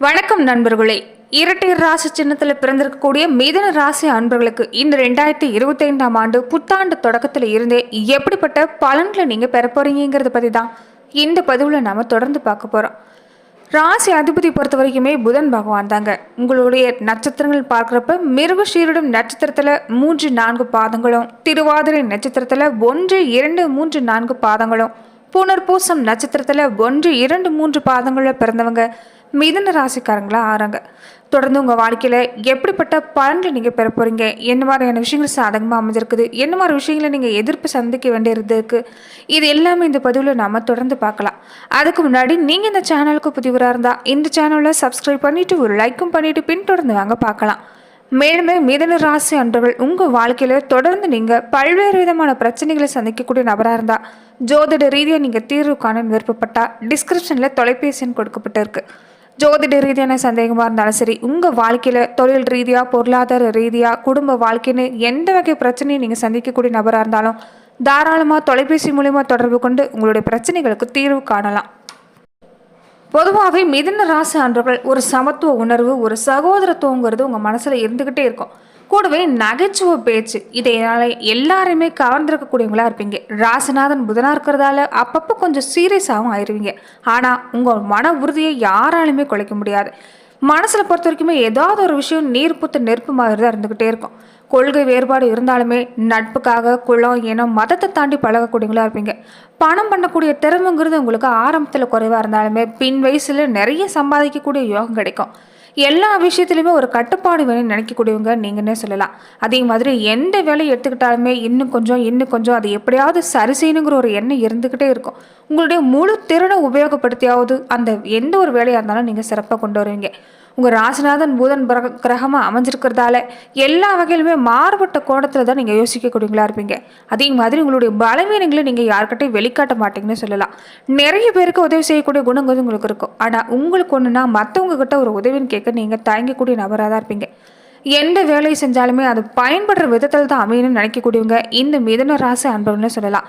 வணக்கம் நண்பர்களே. இரட்டை ராசி சின்னத்தில் பிறந்திருக்கக்கூடிய மிதன ராசி அன்பர்களுக்கு இந்த ரெண்டாயிரத்தி இருபத்தி ஐந்தாம் ஆண்டு புத்தாண்டு தொடக்கத்தில் இருந்தே எப்படிப்பட்ட பலன்களை நீங்கள் பெற போறீங்கிறத பற்றி தான் இந்த பதிவில் நாம் தொடர்ந்து பார்க்க போகிறோம் ராசி அதிபதி பொறுத்த வரைக்குமே புதன் பகவான் தாங்க. உங்களுடைய நட்சத்திரங்கள் பார்க்குறப்ப மிருகஷீரிடம் நட்சத்திரத்தில் மூன்று நான்கு பாதங்களும் திருவாதிரை நட்சத்திரத்தில் ஒன்று இரண்டு மூன்று நான்கு பாதங்களும் புனர்பூசம் நட்சத்திரத்தில் ஒன்று இரண்டு மூன்று பாதங்களில் பிறந்தவங்க. மிதன ராசிக்காரங்களாக ஆறாங்க. தொடர்ந்து உங்கள் வாழ்க்கையில் எப்படிப்பட்ட பலன்களை நீங்கள் பெற போகிறீங்க என்ன மாதிரியான விஷயங்கள் சாதகமாக அமைஞ்சிருக்குது? என்ன மாதிரி விஷயங்களை நீங்கள் எதிர்ப்பு சந்திக்க வேண்டியது இது எல்லாமே இந்த பதிவில் நாம் தொடர்ந்து பார்க்கலாம். அதுக்கு முன்னாடி நீங்கள் இந்த சேனலுக்கு புதிவராக இருந்தால் இந்த சேனலை சப்ஸ்கிரைப் பண்ணிவிட்டு ஒரு லைக்கும் பண்ணிவிட்டு பின்தொடர்ந்து வாங்க பார்க்கலாம். மேலுமே மிதன ராசி அன்றுகள் உங்கள் வாழ்க்கையில் தொடர்ந்து நீங்கள் பல்வேறு விதமான பிரச்சனைகளை சந்திக்கக்கூடிய நபராக இருந்தால் ஜோதிட ரீதியாக நீங்கள் தீர்வு காண விருப்பப்பட்டால் டிஸ்கிரிப்ஷனில் தொலைபேசின்னு கொடுக்கப்பட்டிருக்கு. ஜோதிட ரீதியான சந்தேகமாக இருந்தாலும் சரி உங்கள் வாழ்க்கையில் தொழில் ரீதியாக பொருளாதார ரீதியாக குடும்ப வாழ்க்கைன்னு எந்த வகை பிரச்சனையும் நீங்கள் சந்திக்கக்கூடிய நபராக இருந்தாலும் தாராளமாக தொலைபேசி மூலிமா தொடர்பு கொண்டு உங்களுடைய பிரச்சனைகளுக்கு தீர்வு காணலாம். பொதுவாகவே மிதன ராசி அன்றர்கள் ஒரு சமத்துவ உணர்வு ஒரு சகோதரத்துவங்கிறது உங்கள் மனசில் இருந்துக்கிட்டே இருக்கும். கூடவே நகைச்சுவை பேச்சு. இதனால எல்லாருமே கவர்ந்திருக்கக்கூடியவங்களா இருப்பீங்க. ராசிநாதன் புதனாக இருக்கிறதால அப்பப்போ கொஞ்சம் சீரியஸாகவும் ஆயிடுவீங்க ஆனால் உங்கள் மன உறுதியை யாராலுமே குலைக்க முடியாது. மனசில் பொறுத்த வரைக்குமே ஏதாவது ஒரு விஷயம் நீர் புத்த நெருப்பு மாதிரி தான் இருந்துக்கிட்டே இருக்கும். கொள்கை வேறுபாடு இருந்தாலுமே நட்புக்காக குளம் இனம் மதத்தை தாண்டி பழகக்கூடியவங்களா இருப்பீங்க. பணம் பண்ணக்கூடிய திறமைங்கிறது உங்களுக்கு ஆரம்பத்தில் குறைவாக இருந்தாலுமே பின் வயசில் நிறைய சம்பாதிக்கக்கூடிய யோகம் கிடைக்கும். எல்லா விஷயத்துலையுமே ஒரு கட்டுப்பாடு வேணும்னு நினைக்கக்கூடியவங்க நீங்கன்னே சொல்லலாம். அதே மாதிரி எந்த வேலையை எடுத்துக்கிட்டாலுமே இன்னும் கொஞ்சம் இன்னும் கொஞ்சம் அதை எப்படியாவது சரி செய்யணுங்கிற ஒரு எண்ணம் இருந்துக்கிட்டே இருக்கும். உங்களுடைய முழு திறனை உபயோகப்படுத்தியாவது அந்த எந்த ஒரு வேலையாக இருந்தாலும் நீங்கள் சிறப்பாக கொண்டு வருவீங்க. உங்கள் ராசிநாதன் பூதன் பிர- கிரகமாக அமைஞ்சிருக்கிறதால எல்லா வகையிலுமே மாறுபட்ட கோணத்தில் தான் நீங்கள் யோசிக்கக்கூடியவங்களா இருப்பீங்க. அதே மாதிரி உங்களுடைய பலவீனங்களை நீங்கள் யாருக்கிட்டையும் வெளிக்காட்ட மாட்டீங்கன்னு சொல்லலாம். நிறைய பேருக்கு உதவி செய்யக்கூடிய குணங்கள் உங்களுக்கு இருக்கும். ஆனால் உங்களுக்கு ஒன்றுனா மற்றவங்க கிட்ட ஒரு உதவின்னு கேட்க நீங்கள் தயங்கக்கூடிய நபராக தான் இருப்பீங்க. எந்த வேலையை செஞ்சாலுமே அது பயன்படுற விதத்தில் தான் அமையணும்னு நினைக்கக்கூடியவங்க இந்த மிதன ராசி அன்பர்கள்னு சொல்லலாம்.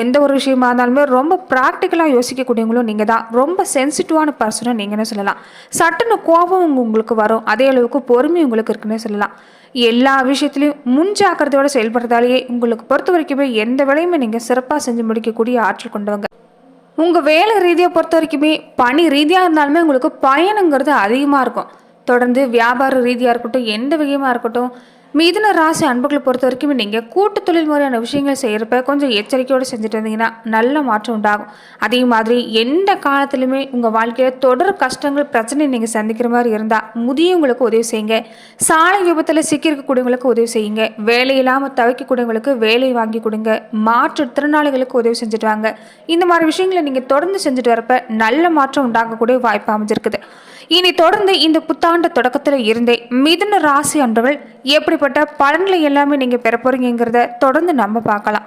எந்த ஒரு விஷயமா இருந்தாலுமே ரொம்ப ப்ராக்டிக்கலாக யோசிக்கக்கூடியவங்களும் நீங்கள் தான். ரொம்ப சென்சிட்டிவான பர்சனும் நீங்கன்னு சொல்லலாம். சட்டுன்னு கோபம் உங்களுக்கு வரும். அதே அளவுக்கு பொறுமை உங்களுக்கு இருக்குன்னே சொல்லலாம். எல்லா விஷயத்துலையும் முன்ஜாக்கிரதையோட செயல்படுறதாலேயே உங்களுக்கு பொறுத்த வரைக்குமே எந்த வேலையுமே நீங்கள் சிறப்பாக செஞ்சு முடிக்கக்கூடிய ஆற்றல் கொண்டவங்க. உங்கள் வேலை ரீதியாக பொறுத்த வரைக்குமே பணி ரீதியாக இருந்தாலுமே உங்களுக்கு பயணங்கிறது அதிகமாக இருக்கும். தொடர்ந்து வியாபார ரீதியாக இருக்கட்டும் எந்த விதமாக இருக்கட்டும் மிதுன ராசி அன்புகளை பொறுத்த வரைக்கும் நீங்கள் கூட்டு தொழில் முறையான விஷயங்கள் செய்கிறப்ப கொஞ்சம் எச்சரிக்கையோடு செஞ்சுட்டு இருந்தீங்கன்னா நல்ல மாற்றம் உண்டாகும். அதே மாதிரி எந்த காலத்திலுமே உங்கள் வாழ்க்கையில் தொடர் கஷ்டங்கள் பிரச்சனை நீங்கள் சந்திக்கிற மாதிரி இருந்தால் முதியவங்களுக்கு உதவி செய்யுங்க. சாலை விபத்தில் சிக்கியிருக்கக்கூடியவங்களுக்கு உதவி செய்யுங்க. வேலை இல்லாமல் தவிக்கக்கூடியவங்களுக்கு வேலை வாங்கி கொடுங்க. மாற்றுத்திறனாளிகளுக்கு உதவி செஞ்சுட்டு வாங்க. இந்த மாதிரி விஷயங்களை நீங்கள் தொடர்ந்து செஞ்சுட்டு வரப்ப நல்ல மாற்றம் உண்டாகக்கூடிய வாய்ப்பு அமைஞ்சிருக்குது. இனி தொடர்ந்து இந்த புத்தாண்டு தொடக்கத்தில் இருந்தே மிதுன ராசி அன்றுகள் எப்படிப்பட்ட பலன்களை எல்லாமே நீங்கள் பெற போறீங்கிறத தொடர்ந்து நம்ம பார்க்கலாம்.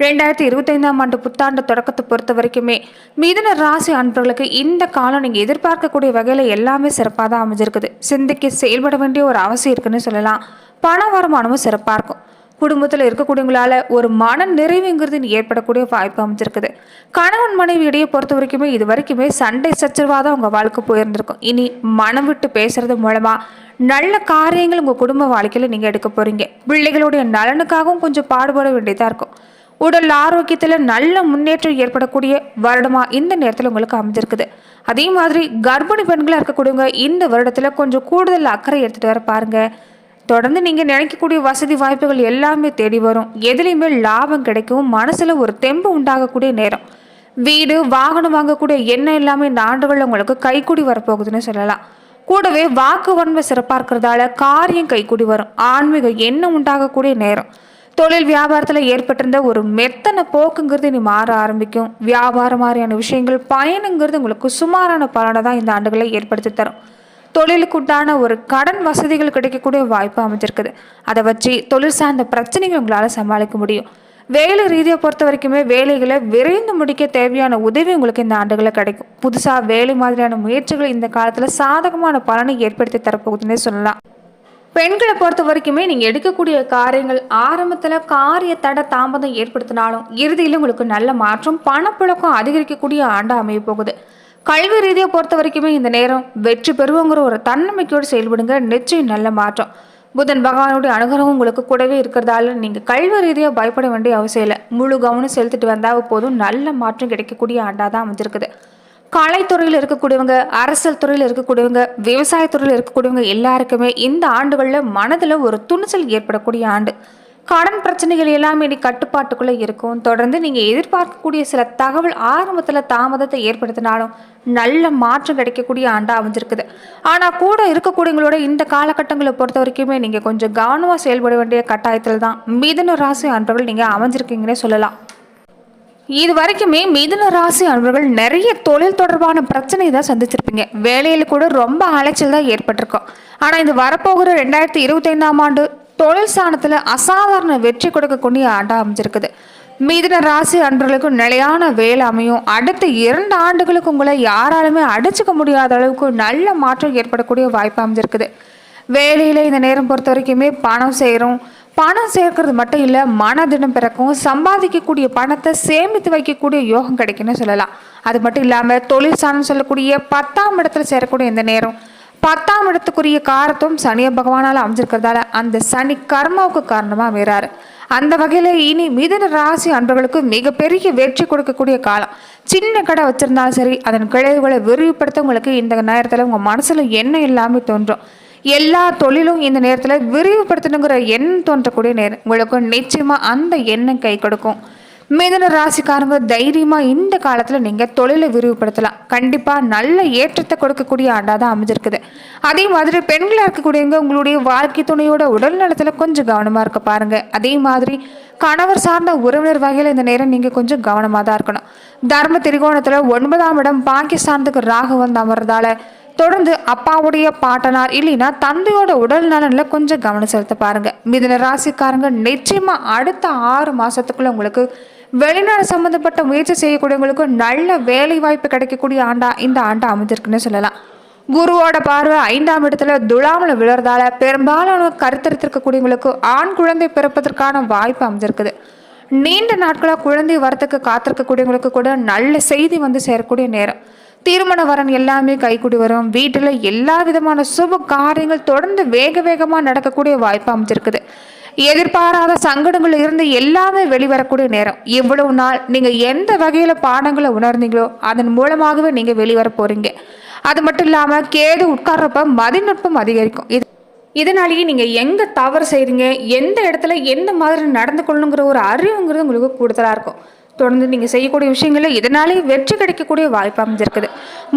ரெண்டாயிரத்தி இருபத்தைந்தாம் ஆண்டு புத்தாண்டு தொடக்கத்தை பொறுத்த வரைக்குமே மிதுன ராசி அன்பர்களுக்கு இந்த காலம் நீங்கள் எதிர்பார்க்கக்கூடிய வகையில் எல்லாமே சிறப்பாக தான் அமைஞ்சிருக்குது. சிந்திக்க செயல்பட வேண்டிய ஒரு அவசியம் இருக்குன்னு சொல்லலாம். பண வருமானமும் சிறப்பாக இருக்கும். குடும்பத்தில் இருக்கக்கூடியவங்களால ஒரு மன நிறைவுங்கிறது ஏற்படக்கூடிய வாய்ப்பு அமைஞ்சிருக்குது. கணவன் மனைவி இடையே பொறுத்த வரைக்குமே இது வரைக்குமே சண்டை சச்சரவாக தான் உங்கள் வாழ்க்கை போயிருந்திருக்கும். இனி மனம் விட்டு பேசுறது மூலமாக நல்ல காரியங்கள் உங்கள் குடும்ப வாழ்க்கையில் நீங்கள் எடுக்க போகிறீங்க பிள்ளைகளுடைய நலனுக்காகவும் கொஞ்சம் பாடுபட வேண்டியதாக இருக்கும். உடல் ஆரோக்கியத்தில் நல்ல முன்னேற்றம் ஏற்படக்கூடிய வருடமாக இந்த நேரத்தில் உங்களுக்கு அமைஞ்சிருக்குது. அதே மாதிரி கர்ப்பிணி பெண்களாக இருக்கக்கூடியவங்க இந்த வருடத்தில் கொஞ்சம் கூடுதல் அக்கறை எடுத்துகிட்டு வர பாருங்கள் தொடர்ந்து நீங்கள் நினைக்கக்கூடிய வசதி வாய்ப்புகள் எல்லாமே தேடி வரும். எதுலேயுமே லாபம் கிடைக்கும் மனசில் ஒரு தெம்பு உண்டாகக்கூடிய நேரம். வீடு வாகனம் வாங்கக்கூடிய எண்ணம் எல்லாமே இந்த ஆண்டுகளில் உங்களுக்கு கைக்கூடி வரப்போகுதுன்னு சொல்லலாம். கூடவே வாக்கு வன்மை சிறப்பாக இருக்கிறதால காரியம் கைக்கூடி வரும். ஆன்மீக எண்ணம் உண்டாகக்கூடிய நேரம். தொழில் வியாபாரத்தில் ஏற்பட்டிருந்த ஒரு மெத்தனை போக்குங்கிறது இனி மாற ஆரம்பிக்கும். வியாபாரம் மாதிரியான விஷயங்கள் பயனுங்கிறது உங்களுக்கு சுமாரான பலனை தான் இந்த ஆண்டுகளை ஏற்படுத்தி தரும். தொழிலுக்குண்டான ஒரு கடன் வசதிகள் கிடைக்கக்கூடிய வாய்ப்பு அமைஞ்சிருக்குது. அதை வச்சு தொழில் சார்ந்த பிரச்சனைகள் உங்களால் சமாளிக்க முடியும். வேலை ரீதியை பொறுத்த வரைக்குமே வேலைகளை விரைந்து முடிக்க தேவையான உதவி உங்களுக்கு இந்த ஆண்டுகளில் கிடைக்கும். புதுசாக வேலை மாதிரியான முயற்சிகள் இந்த காலத்தில் சாதகமான பலனை ஏற்படுத்தி தரப்போகுதுன்னே சொல்லலாம். பெண்களை பொறுத்த வரைக்குமே நீங்கள் எடுக்கக்கூடிய காரியங்கள் ஆரம்பத்தில் காரிய தட தாமதம் ஏற்படுத்தினாலும் இறுதியில் உங்களுக்கு நல்ல மாற்றம் பணப்புழக்கம் அதிகரிக்கக்கூடிய ஆண்டாக அமைய போகுது கல்வி ரீதியாக பொறுத்த வரைக்குமே இந்த நேரம் வெற்றி பெறுவோங்கிற ஒரு தன்னம்பிக்கையோடு செயல்படுங்க. நிச்சயம் நல்ல மாற்றம். புதன் பகவானுடைய அனுகிரகம் உங்களுக்கு கூடவே இருக்கிறதால நீங்கள் கல்வி ரீதியாக பயப்பட வேண்டிய அவசியம் இல்லை. முழு கவனம் செலுத்திட்டு வந்தால் போதும். நல்ல மாற்றம் கிடைக்கக்கூடிய ஆண்டாக தான் அமைஞ்சிருக்குது. கலைத்துறையில் இருக்கக்கூடியவங்க அரசியல் துறையில் இருக்கக்கூடியவங்க விவசாயத்துறையில் இருக்கக்கூடியவங்க எல்லாருக்குமே இந்த ஆண்டுகளில் மனதில் ஒரு துணிச்சல் ஏற்படக்கூடிய ஆண்டு. கடன் பிரச்சனைகள் எல்லாமே இனி கட்டுப்பாட்டுக்குள்ளே இருக்கும். தொடர்ந்து நீங்கள் எதிர்பார்க்கக்கூடிய சில தகவல் ஆரம்பத்தில் தாமதத்தை ஏற்படுத்தினாலும் நல்ல மாற்றம் கிடைக்கக்கூடிய ஆண்டாக அமைஞ்சிருக்குது. ஆனால் கூட இருக்கக்கூடியவங்களோட இந்த காலகட்டங்களை பொறுத்த வரைக்குமே நீங்கள் கொஞ்சம் கவனமாக செயல்பட வேண்டிய கட்டாயத்தில் தான் மிதுன ராசி அன்பர்கள் நீங்கள் அமைஞ்சிருக்கீங்கன்னே சொல்லலாம். இது வரைக்குமே மிதுன ராசி அன்பர்கள் நிறைய தொழில் தொடர்பான பிரச்சனை தான் சந்திச்சிருப்பீங்க. வேலையில் கூட ரொம்ப அலைச்சல் தான் ஏற்பட்டிருக்கும். ஆனால் இது வரப்போகிற ரெண்டாயிரத்தி இருபத்தைந்தாம் ஆண்டு தொழில் ஸ்தானத்தில் அசாதாரண வெற்றி கொடுக்கக்கூடிய ஆண்டாக அமைஞ்சிருக்குது. மிதுன ராசி அன்பர்களுக்கு நிலையான வேலை அமையும். அடுத்த இரண்டு ஆண்டுகளுக்கு உங்களை யாராலுமே அடிச்சுக்க முடியாத அளவுக்கு நல்ல மாற்றம் ஏற்படக்கூடிய வாய்ப்பு அமைஞ்சிருக்குது. வேலையில் இந்த நேரம் பொறுத்த வரைக்குமே பணம் சேரும். பணம் சேர்க்கறது மட்டும் இல்லை மனதிடம் பிறக்கும். சம்பாதிக்கக்கூடிய பணத்தை சேமித்து வைக்கக்கூடிய யோகம் கிடைக்குன்னு சொல்லலாம். அது மட்டும் இல்லாமல் தொழில் சாணம் சொல்லக்கூடிய பத்தாம் இடத்துல சேரக்கூடிய இந்த நேரம். பத்தாம் இடத்துக்குரிய காரத்தும் சனிய பகவானால் அமைஞ்சிருக்கிறதால அந்த சனி கர்மாவுக்கு காரணமாக அமைகிறார் அந்த வகையில் இனி மிதன ராசி அன்பர்களுக்கு மிகப்பெரிய வெற்றி கொடுக்கக்கூடிய காலம். சின்ன கடை வச்சிருந்தாலும் சரி அதன் கிளைவுகளை விரிவுபடுத்த உங்களுக்கு இந்த நேரத்தில் உங்கள் மனசில் என்ன எல்லாமே தோன்றும். எல்லா தொழிலும் இந்த நேரத்தில் விரிவுபடுத்தணுங்கிற எண்ணம் தோன்றக்கூடிய நேரம். உங்களுக்கு நிச்சயமாக அந்த எண்ணம் கை கொடுக்கும். மிதன ராசிக்காரங்க தைரியமாக இந்த காலத்தில் நீங்கள் தொழிலை விரிவுபடுத்தலாம். கண்டிப்பாக நல்ல ஏற்றத்தை கொடுக்கக்கூடிய ஆண்டாக தான் அமைஞ்சிருக்குது. அதே மாதிரி பெண்களாக இருக்கக்கூடியவங்க உங்களுடைய வாழ்க்கை துணையோட உடல் நலத்தில் கொஞ்சம் கவனமாக இருக்க பாருங்கள் அதே மாதிரி கணவர் சார்ந்த உறவினர் வகையில் இந்த நேரம் நீங்கள் கொஞ்சம் கவனமாக தான் இருக்கணும். தர்ம திரிகோணத்தில் ஒன்பதாம் இடம் பாகிஸ்தானத்துக்கு ராகு வந்து அமர்றதால தொடர்ந்து அப்பாவுடைய பாட்டனார் இல்லைன்னா தந்தையோட உடல் நலனில் கொஞ்சம் கவனம் செலுத்த பாருங்கள் மிதன ராசிக்காரங்க நிச்சயமாக அடுத்த ஆறு மாதத்துக்குள்ளே உங்களுக்கு வெளிநாடு சம்மந்தப்பட்ட முயற்சி செய்யக்கூடியவங்களுக்கு நல்ல வேலை வாய்ப்பு கிடைக்கக்கூடிய ஆண்டா இந்த ஆண்டு அமைஞ்சிருக்குன்னு சொல்லலாம். குருவோட பார்வை ஐந்தாம் இடத்துல துலாமில் விழுறதால பெரும்பாலான கருத்தரித்திருக்கக்கூடியவங்களுக்கு ஆண் குழந்தை பிறப்பதற்கான வாய்ப்பு அமைஞ்சிருக்குது. நீண்ட நாட்களாக குழந்தை வரத்துக்கு காத்திருக்கக்கூடியவங்களுக்கு கூட நல்ல செய்தி வந்து சேரக்கூடிய நேரம். திருமண வரன் எல்லாமே கைகூடி வரும். வீட்டில் எல்லா விதமான சுப காரியங்கள் தொடர்ந்து வேக வேகமாக நடக்கக்கூடிய வாய்ப்பு அமைஞ்சிருக்குது. எதிர்பாராத சங்கடங்கள் இருந்து எல்லாமே வெளிவரக்கூடிய நேரம். இவ்வளவு நாள் நீங்கள் எந்த வகையில் பாடங்களை உணர்ந்தீங்களோ அதன் மூலமாகவே நீங்கள் வெளிவர போகிறீங்க அது மட்டும் இல்லாமல் கேது உட்கார்றப்ப மதிநுட்பம் அதிகரிக்கும். இது இதனாலேயே நீங்கள் எங்கே தவறு செய்கிறீங்க எந்த இடத்துல எந்த மாதிரி நடந்து கொள்ளணுங்கிற ஒரு அறிவுங்கிறது உங்களுக்கு கூடுதலாக இருக்கும். தொடர்ந்து நீங்கள் செய்யக்கூடிய விஷயங்களில் இதனாலே வெற்றி கிடைக்கக்கூடிய வாய்ப்பு அமைஞ்சிருக்குது.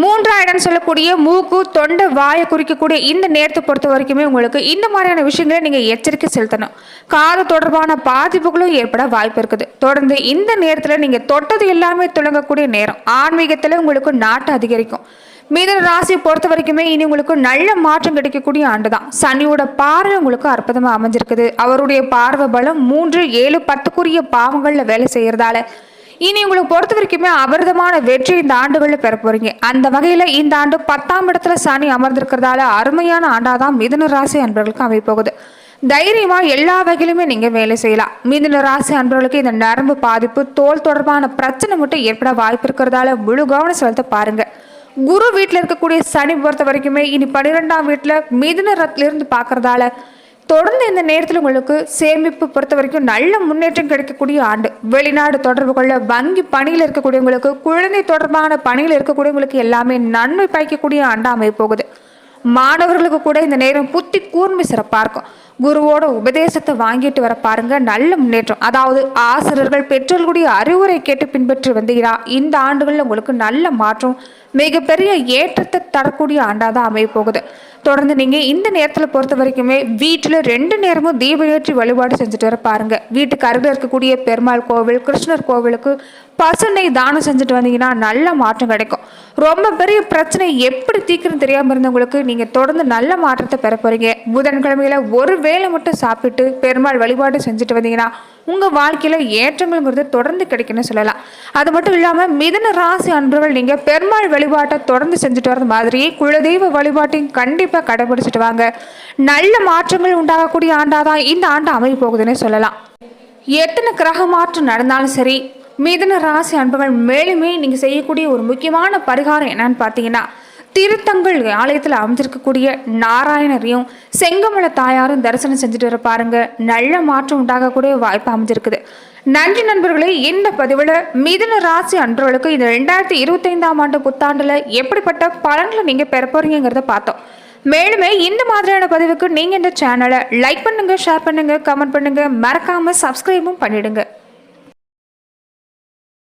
மூன்றாயிரம் சொல்லக்கூடிய மூக்கு தொண்டை வாயை குறிக்கக்கூடிய இந்த நேரத்தை பொறுத்த வரைக்குமே உங்களுக்கு இந்த மாதிரியான விஷயங்களை நீங்கள் எச்சரிக்கை செலுத்தணும். காது தொடர்பான பாதிப்புகளும் ஏற்பட வாய்ப்பு இருக்குது. தொடர்ந்து இந்த நேரத்தில் நீங்கள் தொட்டது எல்லாமே துளங்கக்கூடிய நேரம். ஆன்மீகத்தில் உங்களுக்கு நாட்டு அதிகரிக்கும். மிதன ராசியை பொறுத்த வரைக்குமே இனி உங்களுக்கு நல்ல மாற்றம் கிடைக்கக்கூடிய ஆண்டு தான் சனியோட பார்வை உங்களுக்கு அற்புதமாக அமைஞ்சிருக்குது. அவருடைய பார்வை பலம் மூன்று ஏழு பத்துக்குரிய பாவங்களில் வேலை செய்கிறதால இனி உங்களுக்கு பொறுத்த வரைக்குமே அபரிதமான வெற்றி இந்த ஆண்டுகளில் பெற போறீங்க. அந்த வகையில் இந்த ஆண்டு பத்தாம் இடத்துல சனி அமர்ந்திருக்கிறதால அருமையான ஆண்டாக தான் மிதுன ராசி அன்பர்களுக்கு அமைப்போகுது தைரியமாக எல்லா வகையிலுமே நீங்கள் வேலை செய்யலாம். மிதுன ராசி அன்பர்களுக்கு இந்த நரம்பு பாதிப்பு தோல் தொடர்பான பிரச்சனை மட்டும் ஏற்பட வாய்ப்பு இருக்கிறதால முழு கவனம் செலுத்த பாருங்க. குரு வீட்டில் இருக்கக்கூடிய சனி பொறுத்த வரைக்குமே இனி பன்னிரெண்டாம் வீட்டில் மிதுனத்திலிருந்து பார்க்கறதால தொடர்ந்து இந்த நேரத்தில் உங்களுக்கு சேமிப்பு பொறுத்த வரைக்கும் நல்ல முன்னேற்றம் கிடைக்கக்கூடிய ஆண்டு. வெளிநாடு தொடர்பு கொள்ள வங்கி பணியில் இருக்கக்கூடியவங்களுக்கு குழந்தை தொடர்பான பணியில் இருக்கக்கூடியவங்களுக்கு எல்லாமே நன்மை பயக்கக்கூடிய ஆண்டா அமைய போகுது மாணவர்களுக்கு கூட இந்த நேரம் புத்தி கூர்மை சிறப்பாக இருக்கும் குருவோட உபதேசத்தை வாங்கிட்டு வர பாருங்க. நல்ல முன்னேற்றம். அதாவது ஆசிரியர்கள் பெற்றோர்களுடைய அறிவுரை கேட்டு பின்பற்றி வந்தீங்கன்னா இந்த ஆண்டுகளில் உங்களுக்கு நல்ல மாற்றம் மிகப்பெரிய ஏற்றத்தை தரக்கூடிய ஆண்டாக தான் அமைய போகுது. தொடர்ந்து நீங்கள் இந்த நேரத்தில் பொறுத்த வரைக்குமே வீட்டில் ரெண்டு நேரமும் தீப ஏற்றி வழிபாடு செஞ்சுட்டு வர பாருங்க. வீட்டுக்கு அருகில் இருக்கக்கூடிய பெருமாள் கோவில் கிருஷ்ணர் கோவிலுக்கு பசுனை தானம் செஞ்சுட்டு வந்தீங்கன்னா நல்ல மாற்றம் கிடைக்கும். ரொம்ப பெரிய பிரச்சனை எப்படி தீர்க்கணும் தெரியாமல் இருந்தவங்களுக்கு நீங்கள் தொடர்ந்து நல்ல மாற்றத்தை பெற போகிறீங்க புதன்கிழமையில ஒரு வேளை மட்டும் சாப்பிட்டு பெருமாள் வழிபாடு செஞ்சுட்டு வந்தீங்கன்னா உங்கள் வாழ்க்கையில் ஏற்றங்கள்ங்கிறது தொடர்ந்து கிடைக்கும்னு சொல்லலாம். அது மட்டும் இல்லாமல் மிதன ராசி அன்பர்கள் நீங்கள் பெருமாள் வழிபாட்டை தொடர்ந்து செஞ்சுட்டு வரது மாதிரியே குலதெய்வ வழிபாட்டையும் கண்டிப்பாக கடைபிடிச்சிட்டு வாங்க. நல்ல மாற்றங்கள் உண்டாகக்கூடிய ஆண்டாக தான் இந்த ஆண்டு அமைய போகுதுன்னு சொல்லலாம். எத்தனை கிரக மாற்றம் நடந்தாலும் சரி மிதுன ராசி அன்புகள் மேலுமே நீங்கள் செய்யக்கூடிய ஒரு முக்கியமான பரிகாரம் என்னன்னு பார்த்தீங்கன்னா திருத்தங்கள் ஆலயத்தில் அமைஞ்சிருக்கக்கூடிய நாராயணரையும் செங்கமல தாயாரும் தரிசனம் செஞ்சுட்டு வர பாருங்க. நல்ல மாற்றம் உண்டாகக்கூடிய வாய்ப்பு அமைஞ்சிருக்குது. நன்றி நண்பர்களே இந்த பதிவில் மிதுன ராசி அன்பர்களுக்கு இந்த ரெண்டாயிரத்தி இருபத்தைந்தாம் ஆண்டு புத்தாண்டில் எப்படிப்பட்ட பலன்களை நீங்கள் பெற போறீங்கிறத பார்த்தோம். மேலுமே இந்த மாதிரியான பதிவுக்கு நீங்கள் இந்த சேனலை லைக் பண்ணுங்கள் ஷேர் பண்ணுங்கள் கமெண்ட் பண்ணுங்கள் மறக்காமல் சப்ஸ்கிரைபும் பண்ணிவிடுங்க